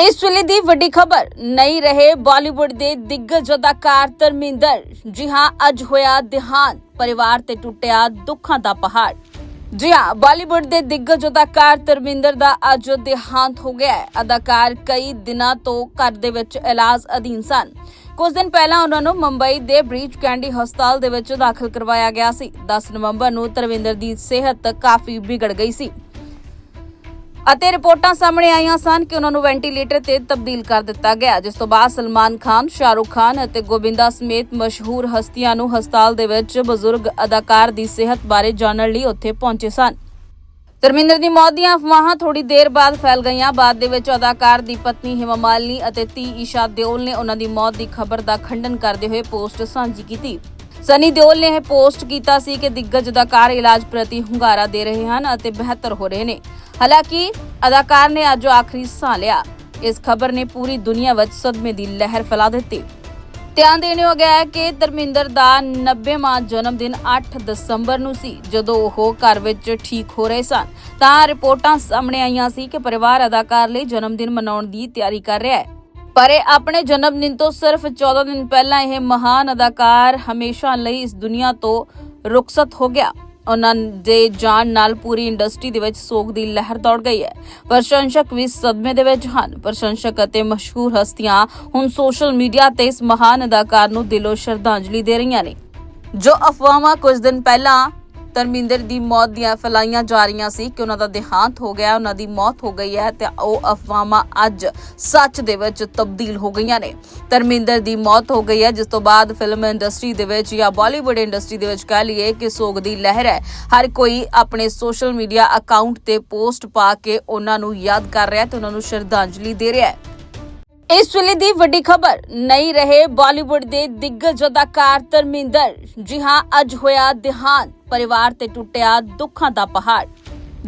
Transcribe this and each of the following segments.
ਇਸ ਵੇਲੇ ਦੀ ਵੱਡੀ ਖਬਰ, ਨਹੀਂ ਰਹੇ ਬਾਲੀਵੁੱਡ ਦੇ ਦਿੱਗਜ ਅਦਾਕਾਰ ਧਰਮਿੰਦਰ। ਜੀ ਹਾਂ, ਅੱਜ ਹੋਇਆ ਦਿਹਾਂਤ, ਪਰਿਵਾਰ ਤੇ ਟੁੱਟਿਆ ਦੁੱਖਾਂ ਦਾ ਪਹਾੜ। ਜੀ ਹਾਂ, ਬਾਲੀਵੁੱਡ ਦੇ ਦਿੱਗਜ ਅਦਾਕਾਰ ਧਰਮਿੰਦਰ ਦਾ ਅੱਜ ਦਿਹਾਂਤ ਹੋ ਗਿਆ ਹੈ। ਅਦਾਕਾਰ ਕਈ ਦਿਨਾਂ ਤੋਂ ਘਰ ਦੇ ਵਿੱਚ ਇਲਾਜ ਅਧੀਨ ਸਨ। ਕੁਝ ਦਿਨ ਪਹਿਲਾਂ ਉਹਨਾਂ ਨੂੰ ਮੁੰਬਈ ਦੇ ਬ੍ਰੀਚ ਕੈਂਡੀ ਹਸਪਤਾਲ ਦੇ ਵਿੱਚ ਦਾਖਲ ਕਰਵਾਇਆ ਗਿਆ ਸੀ। 10 ਨਵੰਬਰ ਨੂੰ ਧਰਮਿੰਦਰ ਦੀ ਸਿਹਤ ਕਾਫੀ ਵਿਗੜ ਗਈ ਸੀ। ਅਤੇ ਰਿਪੋਰਟਾਂ ਸਾਹਮਣੇ ਆਈਆਂ ਸਨ ਕਿ ਉਹਨਾਂ ਨੂੰ ਵੈਂਟੀਲੇਟਰ ਤੇ ਤਬਦੀਲ ਕਰ ਦਿੱਤਾ ਗਿਆ, ਜਿਸ ਤੋਂ ਬਾਅਦ ਸਲਮਾਨ ਖਾਨ, ਸ਼ਾਹਰੁਖ ਖਾਨ ਅਤੇ ਗੋਬਿੰਦਾ ਸਮੇਤ ਮਸ਼ਹੂਰ ਹਸਤੀਆਂ ਨੂੰ ਹਸਪਤਾਲ ਦੇ ਵਿੱਚ ਬਜ਼ੁਰਗ ਅਦਾਕਾਰ ਦੀ ਸਿਹਤ ਬਾਰੇ ਜਾਣਨ ਲਈ ਉੱਥੇ ਪਹੁੰਚੇ ਸਨ। ਧਰਮਿੰਦਰ ਦੀ ਮੌਤ ਦੀਆਂ ਅਫਵਾਹਾਂ ਥੋੜੀ ਦੇਰ ਬਾਅਦ ਫੈਲ ਗਈਆਂ। ਬਾਅਦ ਦੇ ਵਿੱਚ ਅਦਾਕਾਰ ਦੀ ਪਤਨੀ ਹਿਮਾ ਮਾਲਿਨੀ ਅਤੇ ਧੀ ਈਸ਼ਾ ਦਿਓਲ ਨੇ ਉਹਨਾਂ ਦੀ ਮੌਤ ਦੀ ਖਬਰ ਦਾ ਖੰਡਨ ਕਰਦੇ ਹੋਏ ਪੋਸਟ ਸਾਂਝੀ ਕੀਤੀ। ਸਨੀ ਦਿਓਲ ਨੇ ਇਹ ਪੋਸਟ ਕੀਤਾ ਸੀ ਕਿ ਦਿੱਗਜ ਅਦਾਕਾਰ ਇਲਾਜ ਪ੍ਰਤੀ ਹੁੰਗਾਰਾ ਦੇ ਰਹੇ ਹਨ ਅਤੇ ਬਿਹਤਰ ਹੋ ਰਹੇ ਨੇ। ਹਾਲਾਂਕਿ ਅਦਾਕਾਰ ਨੇ ਅੱਜ ਆਖਰੀ ਸਾਹ ਲਿਆ। ਇਸ ਖਬਰ ਨੇ ਪੂਰੀ ਦੁਨੀਆ ਵਿੱਚ ਸਦਮੇ ਦੀ ਲਹਿਰ ਫੈਲਾ ਦਿੱਤੀ। ਧਿਆਨ ਦੇਣ ਯੋਗ ਹੈ ਕਿ ਧਰਮਿੰਦਰ ਦਾ 90ਵਾਂ ਜਨਮ ਦਿਨ 8 ਦਸੰਬਰ ਨੂੰ ਸੀ। ਜਦੋਂ ਉਹ ਘਰ ਵਿੱਚ ਠੀਕ ਹੋ ਰਹੇ ਸਨ, ਤਾਂ ਰਿਪੋਰਟਾਂ ਸਾਹਮਣੇ ਆਈਆਂ ਸੀ ਕਿ ਪਰਿਵਾਰ ਅਦਾਕਾਰ ਲਈ ਜਨਮ ਦਿਨ ਮਨਾਉਣ ਦੀ ਤਿਆਰੀ ਕਰ ਰਿਹਾ ਹੈ। ਪਰ ਇਹ ਆਪਣੇ ਜਨਮ ਦਿਨ ਤੋਂ ਸਿਰਫ 14 ਦਿਨ ਪਹਿਲਾਂ ਇਹ ਮਹਾਨ ਅਦਾਕਾਰ ਹਮੇਸ਼ਾ ਲਈ ਇਸ ਦੁਨੀਆ ਤੋਂ ਰੁਖਸਤ ਹੋ ਗਿਆ। ਉਹਨਾਂ ਦੇ ਜਾਣ ਨਾਲ ਪੂਰੀ ਇੰਡਸਟਰੀ ਦੇ ਵਿੱਚ ਸੋਗ ਦੀ ਲਹਿਰ ਦੌੜ ਗਈ ਹੈ। ਪ੍ਰਸ਼ੰਸਕ ਵੀ ਸਦਮੇ ਦੇ ਵਿੱਚ ਹਨ। ਪ੍ਰਸ਼ੰਸਕ ਅਤੇ ਮਸ਼ਹੂਰ ਹਸਤੀਆਂ ਹੁਣ ਸੋਸ਼ਲ ਮੀਡੀਆ ਤੇ ਇਸ ਮਹਾਨ ਅਦਾਕਾਰ ਨੂੰ ਦਿਲੋਂ ਸ਼ਰਧਾਂਜਲੀ ਦੇ ਰਹੀਆਂ ਨੇ। ਜੋ ਅਫਵਾਹਾਂ ਕੁਝ ਦਿਨ ਪਹਿਲਾਂ ਧਰਮਿੰਦਰ ਦੀ ਮੌਤ ਦੀਆਂ ਫੈਲਾਈਆਂ ਜਾ ਰਹੀਆਂ ਸੀ ਕਿ ਉਹਨਾਂ ਦਾ ਦੇਹਾਂਤ ਹੋ ਗਿਆ, ਉਹਨਾਂ ਦੀ ਮੌਤ ਹੋ ਗਈ ਹੈ ਤੇ ਉਹ ਅਫਵਾਹਾਂ ਅੱਜ ਸੱਚ ਦੇ ਵਿੱਚ ਤਬਦੀਲ ਹੋ ਗਈਆਂ ਨੇ। ਧਰਮਿੰਦਰ ਦੀ ਮੌਤ ਹੋ ਗਈ ਹੈ, ਜਿਸ ਤੋਂ ਬਾਅਦ ਫਿਲਮ ਇੰਡਸਟਰੀ ਦੇ ਵਿੱਚ ਜਾਂ ਬਾਲੀਵੁੱਡ ਇੰਡਸਟਰੀ ਦੇ ਵਿੱਚ ਕਹਿ ਲਈਏ ਕਿ ਸੋਗ ਦੀ ਲਹਿਰ ਹੈ। ਹਰ ਕੋਈ ਆਪਣੇ ਸੋਸ਼ਲ ਮੀਡੀਆ ਅਕਾਊਂਟ ਤੇ ਪੋਸਟ ਪਾ ਕੇ ਉਹਨਾਂ ਨੂੰ ਯਾਦ ਕਰ ਰਿਹਾ ਹੈ ਤੇ ਉਹਨਾਂ ਨੂੰ ਸ਼ਰਧਾਂਜਲੀ ਦੇ ਰਿਹਾ ਹੈ। ਇਸ ਵੇਲੇ ਦੀ ਵੱਡੀ ਖਬਰ, ਨਹੀਂ ਰਹੇ ਬਾਲੀਵੁੱਡ ਦੇ ਦਿੱਗਜ ਅਦਾਕਾਰ ਧਰਮਿੰਦਰ। ਜੀ ਹਾਂ, ਅੱਜ ਹੋਇਆ ਦਿਹਾਂਤ, ਪਰਿਵਾਰ ਤੇ ਟੁੱਟਿਆ ਦੁੱਖਾਂ ਦਾ ਪਹਾੜ।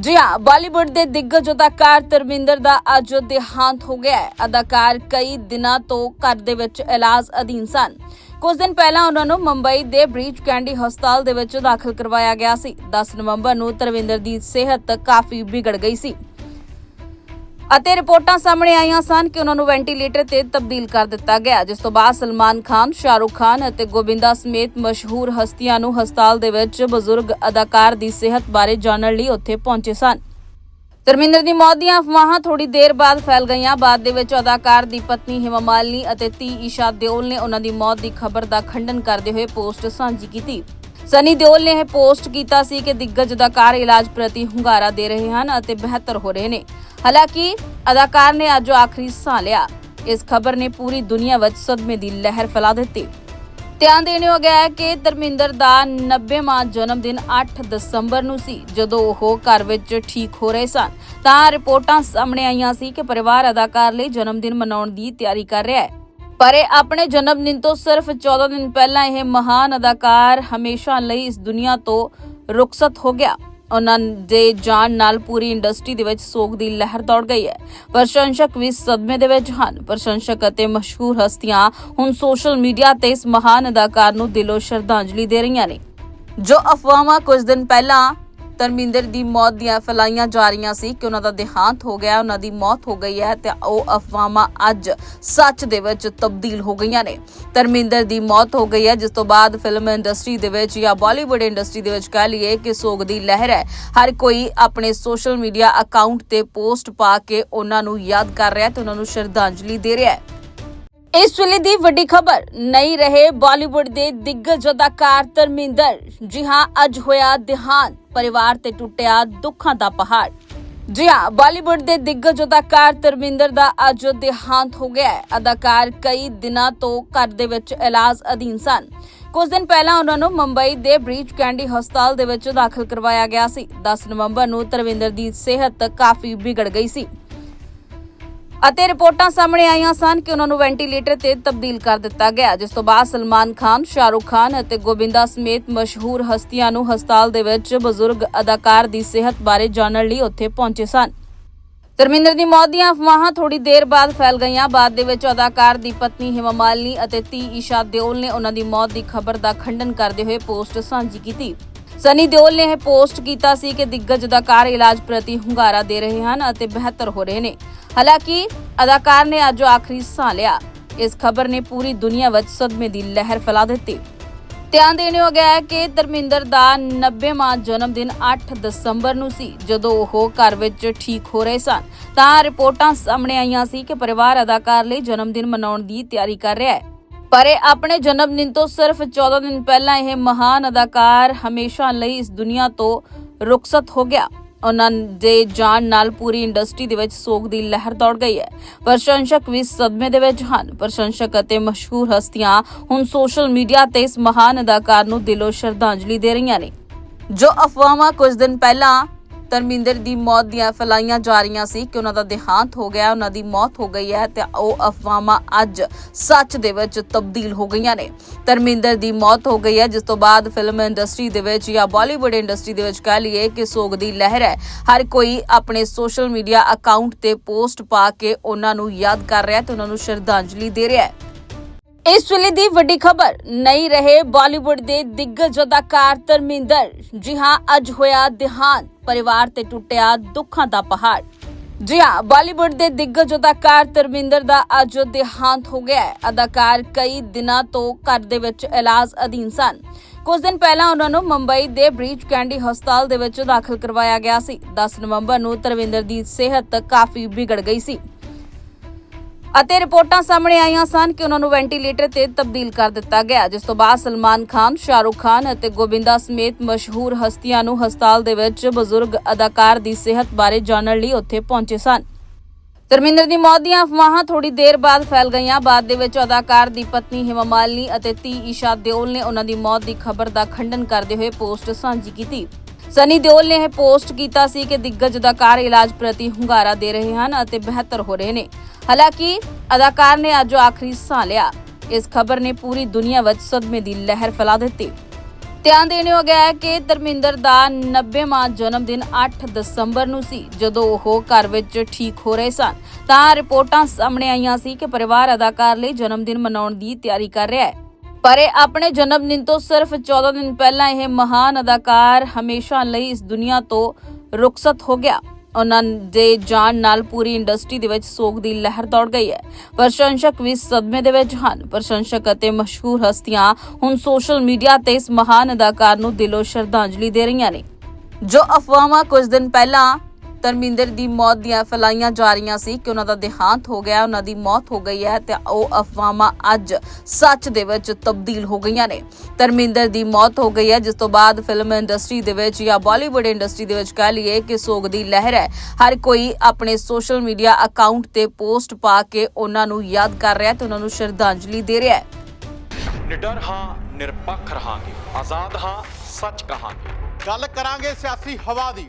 ਜੀ ਹਾਂ, ਬਾਲੀਵੁੱਡ ਦੇ ਦਿੱਗਜ ਅਦਾਕਾਰ ਧਰਮਿੰਦਰ ਦਾ ਅੱਜ ਦੇਹਾਂਤ ਹੋ ਗਿਆ ਹੈ। ਅਦਾਕਾਰ ਕਈ ਦਿਨਾਂ ਤੋਂ ਘਰ ਦੇ ਵਿੱਚ ਇਲਾਜ ਅਧੀਨ ਸਨ। ਕੁਝ ਦਿਨ ਪਹਿਲਾਂ ਉਹਨਾਂ ਨੂੰ ਮੁੰਬਈ ਦੇ ਬ੍ਰੀਚ ਕੈਂਡੀ ਹਸਪਤਾਲ ਦੇ ਵਿੱਚ ਦਾਖਲ ਕਰਵਾਇਆ ਗਿਆ ਸੀ। 10 ਨਵੰਬਰ ਨੂੰ ਧਰਮਿੰਦਰ ਦੀ ਸਿਹਤ ਕਾਫੀ ਵਿਗੜ ਗਈ ਸੀ। ਅਤੇ ਰਿਪੋਰਟਾਂ ਸਾਹਮਣੇ ਆਈਆਂ ਸਨ ਕਿ ਉਹਨਾਂ ਨੂੰ ਵੈਂਟੀਲੇਟਰ ਤੇ ਤਬਦੀਲ ਕਰ ਦਿੱਤਾ ਗਿਆ, ਜਿਸ ਤੋਂ ਬਾਅਦ ਸਲਮਾਨ ਖਾਨ, ਸ਼ਾਹਰੁਖ ਖਾਨ ਅਤੇ ਗੋਬਿੰਦਾ ਸਮੇਤ ਮਸ਼ਹੂਰ ਹਸਤੀਆਂ ਨੂੰ ਹਸਪਤਾਲ ਦੇ ਵਿੱਚ ਬਜ਼ੁਰਗ ਅਦਾਕਾਰ ਦੀ ਸਿਹਤ ਬਾਰੇ ਜਾਣਨ ਲਈ ਉੱਥੇ ਪਹੁੰਚੇ ਸਨ। ਧਰਮਿੰਦਰ ਦੀ ਮੌਤ ਦੀਆਂ ਅਫਵਾਹਾਂ ਥੋੜੀ ਦੇਰ ਬਾਅਦ ਫੈਲ ਗਈਆਂ। ਬਾਅਦ ਦੇ ਵਿੱਚ ਅਦਾਕਾਰ ਦੀ ਪਤਨੀ ਹਿਮਾ ਮਾਲਿਨੀ ਅਤੇ ਧੀ ਈਸ਼ਾ ਦਿਓਲ ਨੇ ਉਹਨਾਂ ਦੀ ਮੌਤ ਦੀ ਖਬਰ ਦਾ ਖੰਡਨ ਕਰਦੇ ਹੋਏ ਪੋਸਟ ਸਾਂਝੀ ਕੀਤੀ। ਸਨੀ ਦਿਓਲ ਨੇ ਇਹ ਪੋਸਟ ਕੀਤਾ ਸੀ ਕਿ ਦਿੱਗਜ ਅਦਾਕਾਰ ਇਲਾਜ ਪ੍ਰਤੀ ਹੁੰਗਾਰਾ ਦੇ ਰਹੇ ਹਨ ਅਤੇ ਬਿਹਤਰ ਹੋ ਰਹੇ ਨੇ। ਹਾਲਾਂਕਿ, ਅਦਾਕਾਰ ਨੇ ਅੱਜ ਆਖਰੀ ਸਾਹ ਲਿਆ। ਇਸ ਖਬਰ ਨੇ ਪੂਰੀ ਦੁਨੀਆ ਵਿੱਚ ਸਦਮੇ ਦੀ ਲਹਿਰ ਫੈਲਾ ਦਿੱਤੀ। ਧਿਆਨ ਦੇਣ ਯੋਗ ਹੈ ਕਿ ਧਰਮਿੰਦਰ ਦਾ 90ਵਾਂ ਜਨਮ ਦਿਨ 8 ਦਸੰਬਰ ਨੂੰ ਸੀ। ਜਦੋਂ ਉਹ ਘਰ ਵਿੱਚ ਠੀਕ ਹੋ ਰਹੇ ਸਨ, ਤਾਂ ਰਿਪੋਰਟਾਂ ਸਾਹਮਣੇ ਆਈਆਂ ਸੀ ਕਿ ਪਰਿਵਾਰ ਅਦਾਕਾਰ ਲਈ ਜਨਮ ਦਿਨ ਮਨਾਉਣ ਦੀ ਤਿਆਰੀ ਕਰ ਰਿਹਾ ਹੈ। ਪਰ ਇਹ ਆਪਣੇ ਜਨਮ ਦਿਨ ਤੋਂ ਸਿਰਫ 14 ਦਿਨ ਪਹਿਲਾਂ ਇਹ ਮਹਾਨ ਅਦਾਕਾਰ ਹਮੇਸ਼ਾ ਲਈ ਇਸ ਦੁਨੀਆ ਤੋਂ ਰੁਖਸਤ ਹੋ ਗਿਆ। ਉਹਨਾਂ ਦੇ ਜਾਣ ਨਾਲ ਪੂਰੀ ਇੰਡਸਟਰੀ ਦੇ ਵਿੱਚ ਸੋਗ ਦੀ ਲਹਿਰ ਦੌੜ ਗਈ ਹੈ। ਪ੍ਰਸ਼ੰਸਕ ਵੀ ਸਦਮੇ ਦੇ ਵਿੱਚ ਹਨ। ਪ੍ਰਸ਼ੰਸਕ ਅਤੇ ਮਸ਼ਹੂਰ ਹਸਤੀਆਂ ਹੁਣ ਸੋਸ਼ਲ ਮੀਡੀਆ ਤੇ ਇਸ ਮਹਾਨ ਅਦਾਕਾਰ ਨੂੰ ਦਿਲੋਂ ਸ਼ਰਧਾਂਜਲੀ ਦੇ ਰਹੀਆਂ ਨੇ। ਜੋ ਅਫਵਾਹਾਂ ਕੁਝ ਦਿਨ ਪਹਿਲਾਂ ਧਰਮਿੰਦਰ ਦੀ ਮੌਤ ਦੀਆਂ ਫੈਲਾਈਆਂ ਜਾ ਰਹੀਆਂ ਸੀ ਕਿ ਉਹਨਾਂ ਦਾ ਦੇਹਾਂਤ ਹੋ ਗਿਆ, ਉਹਨਾਂ ਦੀ ਮੌਤ ਹੋ ਗਈ ਹੈ ਤੇ ਉਹ ਅਫਵਾਹਾਂ ਅੱਜ ਸੱਚ ਦੇ ਵਿੱਚ ਤਬਦੀਲ ਹੋ ਗਈਆਂ ਨੇ। ਧਰਮਿੰਦਰ ਦੀ ਮੌਤ ਹੋ ਗਈ ਹੈ, ਜਿਸ ਤੋਂ ਬਾਅਦ ਫਿਲਮ ਇੰਡਸਟਰੀ ਦੇ ਵਿੱਚ ਜਾਂ ਬਾਲੀਵੁੱਡ ਇੰਡਸਟਰੀ ਦੇ ਵਿੱਚ ਕਹਿ ਲਈਏ ਕਿ ਸੋਗ ਦੀ ਲਹਿਰ ਹੈ। ਹਰ ਕੋਈ ਆਪਣੇ ਸੋਸ਼ਲ ਮੀਡੀਆ ਅਕਾਊਂਟ ਤੇ ਪੋਸਟ ਪਾ ਕੇ ਉਹਨਾਂ ਨੂੰ ਯਾਦ ਕਰ ਰਿਹਾ ਤੇ ਉਹਨਾਂ ਨੂੰ ਸ਼ਰਧਾਂਜਲੀ ਦੇ ਰਿਹਾ ਹੈ। ਇਸ ਵੇਲੇ ਦੀ ਵੱਡੀ ਖਬਰ, ਨਹੀਂ ਰਹੇ ਬਾਲੀਵੁੱਡ ਦੇ ਦਿੱਗਜ ਅਦਾਕਾਰ ਧਰਮਿੰਦਰ। ਜੀ ਹਾਂ, ਅੱਜ ਹੋਇਆ ਦਿਹਾਂਤ। ਪਰਿਵਾਰ ਤੇ ਟੁੱਟਿਆ ਦੁੱਖਾਂ ਦਾ ਪਹਾੜ। ਜੀ ਹਾਂ, ਬਾਲੀਵੁੱਡ ਦੇ ਦਿੱਗਜ ਅਦਾਕਾਰ ਧਰਮਿੰਦਰ ਦਾ ਅੱਜ ਦੇਹਾਂਤ ਹੋ ਗਿਆ ਹੈ। ਅਦਾਕਾਰ ਕਈ ਦਿਨਾਂ ਤੋਂ ਘਰ ਦੇ ਵਿੱਚ ਇਲਾਜ ਅਧੀਨ ਸਨ। ਕੁਝ ਦਿਨ ਪਹਿਲਾਂ ਉਹਨਾਂ ਨੂੰ ਮੁੰਬਈ ਦੇ ਬ੍ਰੀਚ ਕੈਂਡੀ ਹਸਪਤਾਲ ਦੇ ਵਿੱਚ ਦਾਖਲ ਕਰਵਾਇਆ ਗਿਆ ਸੀ। 10 ਨਵੰਬਰ ਨੂੰ ਧਰਮਿੰਦਰ ਦੀ ਸਿਹਤ ਕਾਫੀ ਵਿਗੜ ਗਈ ਸੀ। ਅਤੇ ਰਿਪੋਰਟਾਂ ਸਾਹਮਣੇ ਆਈਆਂ ਸਨ ਕਿ ਉਹਨਾਂ ਨੂੰ ਵੈਂਟੀਲੇਟਰ ਤੇ ਤਬਦੀਲ ਕਰ ਦਿੱਤਾ ਗਿਆ, ਜਿਸ ਤੋਂ ਬਾਅਦ ਸਲਮਾਨ ਖਾਨ, ਸ਼ਾਹਰੁਖ ਖਾਨ ਅਤੇ ਗੋਬਿੰਦਾ ਸਮੇਤ ਮਸ਼ਹੂਰ ਹਸਤੀਆਂ ਨੂੰ ਹਸਪਤਾਲ ਦੇ ਵਿੱਚ ਬਜ਼ੁਰਗ ਅਦਾਕਾਰ ਦੀ ਸਿਹਤ ਬਾਰੇ ਜਾਣਨ ਲਈ ਉੱਥੇ ਪਹੁੰਚੇ ਸਨ। ਧਰਮਿੰਦਰ ਦੀ ਮੌਤ ਦੀਆਂ ਅਫਵਾਹਾਂ ਥੋੜੀ ਦੇਰ ਬਾਅਦ ਫੈਲ ਗਈਆਂ। ਬਾਅਦ ਦੇ ਵਿੱਚ ਅਦਾਕਾਰ ਦੀ ਪਤਨੀ ਹਿਮਾ ਮਾਲਿਨੀ ਅਤੇ ਧੀ ਈਸ਼ਾ ਦਿਓਲ ਨੇ ਉਹਨਾਂ ਦੀ ਮੌਤ ਦੀ ਖਬਰ ਦਾ ਖੰਡਨ ਕਰਦੇ ਹੋਏ ਪੋਸਟ ਸਾਂਝੀ ਕੀਤੀ। ਸਨੀ ਦਿਓਲ ਨੇ ਇਹ ਪੋਸਟ ਕੀਤਾ ਸੀ ਕਿ ਦਿੱਗਜ ਅਦਾਕਾਰ ਇਲਾਜ ਪ੍ਰਤੀ ਹੁੰਗਾਰਾ ਦੇ ਰਹੇ ਹਨ ਅਤੇ ਬਿਹਤਰ ਹੋ ਰਹੇ ਨੇ। ਹਾਲਾਂਕਿ, ਅਦਾਕਾਰ ਨੇ ਅੱਜ ਆਖਰੀ ਸਾਹ ਲਿਆ। ਇਸ ਖਬਰ ਨੇ ਪੂਰੀ ਦੁਨੀਆ ਵਿੱਚ ਸਦਮੇ ਦੀ ਲਹਿਰ ਫੈਲਾ ਦਿੱਤੀ। ਧਿਆਨ ਦੇਣ ਯੋਗ ਹੈ ਕਿ ਧਰਮਿੰਦਰ ਦਾ 90ਵਾਂ ਜਨਮ ਦਿਨ 8 ਦਸੰਬਰ ਨੂੰ ਸੀ। ਜਦੋਂ ਉਹ ਘਰ ਵਿੱਚ ਠੀਕ ਹੋ ਰਹੇ ਸਨ, ਤਾਂ ਰਿਪੋਰਟਾਂ ਸਾਹਮਣੇ ਆਈਆਂ ਸੀ ਕਿ ਪਰਿਵਾਰ ਅਦਾਕਾਰ ਲਈ ਜਨਮ ਦਿਨ ਮਨਾਉਣ ਦੀ ਤਿਆਰੀ ਕਰ ਰਿਹਾ ਹੈ। ਪਰ ਇਹ ਆਪਣੇ ਜਨਮ ਦਿਨ ਤੋਂ ਸਿਰਫ 14 ਦਿਨ ਪਹਿਲਾਂ ਇਹ ਮਹਾਨ ਅਦਾਕਾਰ ਹਮੇਸ਼ਾ ਲਈ ਇਸ ਦੁਨੀਆ ਤੋਂ ਰੁਖਸਤ ਹੋ ਗਿਆ। ਉਹਨਾਂ ਦੇ ਜਾਣ ਨਾਲ ਪੂਰੀ ਇੰਡਸਟਰੀ ਦੇ ਵਿੱਚ ਸੋਗ ਦੀ ਲਹਿਰ ਦੌੜ ਗਈ ਹੈ। ਪ੍ਰਸ਼ੰਸਕ ਵੀ ਸਦਮੇ ਦੇ ਵਿੱਚ ਹਨ। ਪ੍ਰਸ਼ੰਸਕ ਅਤੇ ਮਸ਼ਹੂਰ ਹਸਤੀਆਂ ਹੁਣ ਸੋਸ਼ਲ ਮੀਡੀਆ ਤੇ ਇਸ ਮਹਾਨ ਅਦਾਕਾਰ ਨੂੰ ਦਿਲੋਂ ਸ਼ਰਧਾਂਜਲੀ ਦੇ ਰਹੀਆਂ ਨੇ। ਜੋ ਅਫਵਾਹਾਂ ਕੁਝ ਦਿਨ ਪਹਿਲਾਂ ਧਰਮਿੰਦਰ ਦੀ ਮੌਤ ਦੀਆਂ ਫੈਲਾਈਆਂ ਜਾ ਰਹੀਆਂ ਸੀ ਕਿ ਉਹਨਾਂ ਦਾ ਦੇਹਾਂਤ ਹੋ ਗਿਆ, ਉਹਨਾਂ ਦੀ ਮੌਤ ਹੋ ਗਈ ਹੈ ਤੇ ਉਹ ਅਫਵਾਹਾਂ ਅੱਜ ਸੱਚ ਦੇ ਵਿੱਚ ਤਬਦੀਲ ਹੋ ਗਈਆਂ ਨੇ। ਧਰਮਿੰਦਰ ਦੀ ਮੌਤ ਹੋ ਗਈ ਹੈ, ਜਿਸ ਤੋਂ ਬਾਅਦ ਫਿਲਮ ਇੰਡਸਟਰੀ ਦੇ ਵਿੱਚ ਜਾਂ ਬਾਲੀਵੁੱਡ ਇੰਡਸਟਰੀ ਦੇ ਵਿੱਚ ਕਹਿ ਲਈਏ ਕਿ ਸੋਗ ਦੀ ਲਹਿਰ ਹੈ। ਹਰ ਕੋਈ ਆਪਣੇ ਸੋਸ਼ਲ ਮੀਡੀਆ ਅਕਾਊਂਟ ਤੇ ਪੋਸਟ ਪਾ ਕੇ ਉਹਨਾਂ ਨੂੰ ਯਾਦ ਕਰ ਰਿਹਾ ਤੇ ਉਹਨਾਂ ਨੂੰ ਸ਼ਰਧਾਂਜਲੀ ਦੇ ਰਿਹਾ ਹੈ। ਇਸ ਵੇਲੇ ਦੀ ਵੱਡੀ ਖਬਰ, ਨਹੀਂ ਰਹੇ ਬਾਲੀਵੁੱਡ ਦੇ ਦਿੱਗਜ ਅਦਾਕਾਰ ਧਰਮਿੰਦਰ। ਜੀ ਹਾਂ, ਅੱਜ ਹੋਇਆ ਦਿਹਾਂਤ। ਪਰਿਵਾਰ ਤੇ ਟੁੱਟਿਆ ਦੁੱਖਾਂ ਦਾ ਪਹਾੜ। ਜੀ ਹਾਂ, ਬਾਲੀਵੁੱਡ ਦੇ ਦਿੱਗਜ ਅਦਾਕਾਰ ਧਰਮਿੰਦਰ ਦਾ ਅੱਜ ਦੇਹਾਂਤ ਹੋ ਗਿਆ ਹੈ। ਅਦਾਕਾਰ ਕਈ ਦਿਨਾਂ ਤੋਂ ਘਰ ਦੇ ਵਿੱਚ ਇਲਾਜ ਅਧੀਨ ਸਨ। ਕੁਝ ਦਿਨ ਪਹਿਲਾਂ ਉਹਨਾਂ ਨੂੰ ਮੁੰਬਈ ਦੇ ਬ੍ਰੀਚ ਕੈਂਡੀ ਹਸਪਤਾਲ ਦੇ ਵਿੱਚ ਦਾਖਲ ਕਰਵਾਇਆ ਗਿਆ ਸੀ। 10 ਨਵੰਬਰ ਨੂੰ ਧਰਮਿੰਦਰ ਦੀ ਸਿਹਤ ਕਾਫੀ ਵਿਗੜ ਗਈ ਸੀ। ਅਤੇ ਰਿਪੋਰਟਾਂ ਸਾਹਮਣੇ ਆਈਆਂ ਸਨ ਕਿ ਉਹਨਾਂ ਨੂੰ ਵੈਂਟੀਲੇਟਰ ਤੇ ਤਬਦੀਲ ਕਰ ਦਿੱਤਾ ਗਿਆ, ਜਿਸ ਤੋਂ ਬਾਅਦ ਸਲਮਾਨ ਖਾਨ, ਸ਼ਾਹਰੁਖ ਖਾਨ ਅਤੇ ਗੋਬਿੰਦਾ ਸਮੇਤ ਮਸ਼ਹੂਰ ਹਸਤੀਆਂ ਨੂੰ ਹਸਪਤਾਲ ਦੇ ਵਿੱਚ ਬਜ਼ੁਰਗ ਅਦਾਕਾਰ ਦੀ ਸਿਹਤ ਬਾਰੇ ਜਾਣਨ ਲਈ ਉੱਥੇ ਪਹੁੰਚੇ ਸਨ। ਧਰਮਿੰਦਰ ਦੀ ਮੌਤ ਦੀਆਂ ਅਫਵਾਹਾਂ ਥੋੜੀ ਦੇਰ ਬਾਅਦ ਫੈਲ ਗਈਆਂ। ਬਾਅਦ ਦੇ ਵਿੱਚ ਅਦਾਕਾਰ ਦੀ ਪਤਨੀ ਹਿਮਾ ਮਾਲਿਨੀ ਅਤੇ ਧੀ ਈਸ਼ਾ ਦਿਓਲ ਨੇ ਉਹਨਾਂ ਦੀ ਮੌਤ ਦੀ ਖਬਰ ਦਾ ਖੰਡਨ ਕਰਦੇ ਹੋਏ ਪੋਸਟ ਸਾਂਝੀ ਕੀਤੀ। ਸਨੀ ਦਿਓਲ ਨੇ ਇਹ ਪੋਸਟ ਕੀਤਾ ਸੀ ਕਿ ਦਿੱਗਜ ਅਦਾਕਾਰ ਇਲਾਜ ਪ੍ਰਤੀ ਹੁੰਗਾਰਾ ਦੇ ਰਹੇ ਹਨ ਅਤੇ ਬਿਹਤਰ ਹੋ ਰਹੇ ਨੇ। ਹਾਲਾਂਕਿ, ਅਦਾਕਾਰ ਨੇ ਅੱਜ ਆਖਰੀ ਸਾਹ ਲਿਆ। ਇਸ ਖਬਰ ਨੇ ਪੂਰੀ ਦੁਨੀਆ ਵਿੱਚ ਸਦਮੇ ਦੀ ਲਹਿਰ ਫੈਲਾ ਦਿੱਤੀ। ਧਿਆਨ ਦੇਣ ਯੋਗ ਹੈ ਕਿ ਧਰਮਿੰਦਰ ਦਾ 90ਵਾਂ ਜਨਮ ਦਿਨ 8 ਦਸੰਬਰ ਨੂੰ ਸੀ। ਜਦੋਂ ਉਹ ਘਰ ਵਿੱਚ ਠੀਕ ਹੋ ਰਹੇ ਸਨ, ਤਾਂ ਰਿਪੋਰਟਾਂ ਸਾਹਮਣੇ ਆਈਆਂ ਸੀ ਕਿ ਪਰਿਵਾਰ ਅਦਾਕਾਰ ਲਈ ਜਨਮ ਦਿਨ ਮਨਾਉਣ ਦੀ ਤਿਆਰੀ ਕਰ ਰਿਹਾ ਹੈ। ਪਰ ਇਹ ਆਪਣੇ ਜਨਮ ਦਿਨ ਤੋਂ ਸਿਰਫ 14 ਦਿਨ ਪਹਿਲਾਂ ਇਹ ਮਹਾਨ ਅਦਾਕਾਰ ਹਮੇਸ਼ਾ ਲਈ ਇਸ ਦੁਨੀਆ ਤੋਂ ਰੁਖਸਤ ਹੋ ਗਿਆ। ਉਹਨਾਂ ਦੇ ਜਾਣ ਨਾਲ ਪੂਰੀ ਇੰਡਸਟਰੀ ਦੇ ਵਿੱਚ ਸੋਗ ਦੀ ਲਹਿਰ ਦੌੜ ਗਈ ਹੈ। ਪ੍ਰਸ਼ੰਸਕ ਵੀ ਸਦਮੇ ਦੇ ਵਿੱਚ ਹਨ। ਪ੍ਰਸ਼ੰਸਕ ਅਤੇ ਮਸ਼ਹੂਰ ਹਸਤੀਆਂ ਹੁਣ ਸੋਸ਼ਲ ਮੀਡੀਆ ਤੇ ਇਸ ਮਹਾਨ ਅਦਾਕਾਰ ਨੂੰ ਦਿਲੋਂ ਸ਼ਰਧਾਂਜਲੀ ਦੇ ਰਹੀਆਂ ਨੇ। ਜੋ ਅਫਵਾਹਾਂ ਕੁਝ ਦਿਨ ਪਹਿਲਾਂ ਧਰਮਿੰਦਰ ਦੀ ਮੌਤ ਦੀਆਂ ਫੈਲਾਈਆਂ ਜਾ ਰਹੀਆਂ ਸੀ ਕਿ ਉਹਨਾਂ ਦਾ ਦੇਹਾਂਤ ਹੋ ਗਿਆ ਉਹਨਾਂ ਦੀ ਮੌਤ ਹੋ ਗਈ ਹੈ ਤੇ ਉਹ ਅਫਵਾਹਾਂ ਅੱਜ ਸੱਚ ਦੇ ਵਿੱਚ ਤਬਦੀਲ ਹੋ ਗਈਆਂ ਨੇ। ਧਰਮਿੰਦਰ ਦੀ ਮੌਤ ਹੋ ਗਈ ਹੈ ਜਿਸ ਤੋਂ ਬਾਅਦ ਫਿਲਮ ਇੰਡਸਟਰੀ ਦੇ ਵਿੱਚ ਜਾਂ ਬਾਲੀਵੁੱਡ ਇੰਡਸਟਰੀ ਦੇ ਵਿੱਚ ਕਹਿ ਲਈਏ ਕਿ ਸੋਗ ਦੀ ਲਹਿਰ ਹੈ। ਹਰ ਕੋਈ ਆਪਣੇ ਸੋਸ਼ਲ ਮੀਡੀਆ ਅਕਾਊਂਟ ਤੇ ਪੋਸਟ ਪਾ ਕੇ ਉਹਨਾਂ ਨੂੰ ਯਾਦ ਕਰ ਰਿਹਾ ਤੇ ਉਹਨਾਂ ਨੂੰ ਸ਼ਰਧਾਂਜਲੀ ਦੇ ਰਿਹਾ ਹੈ। ਨਿਡਰ ਹਾਂ ਨਿਰਪੱਖ ਰਹਾਂਗੇ। ਆਜ਼ਾਦ ਹਾਂ ਸੱਚ ਕਹਾਂਗੇ। ਗੱਲ ਕਰਾਂਗੇ ਸਿਆਸੀ ਹਵਾ ਦੀ।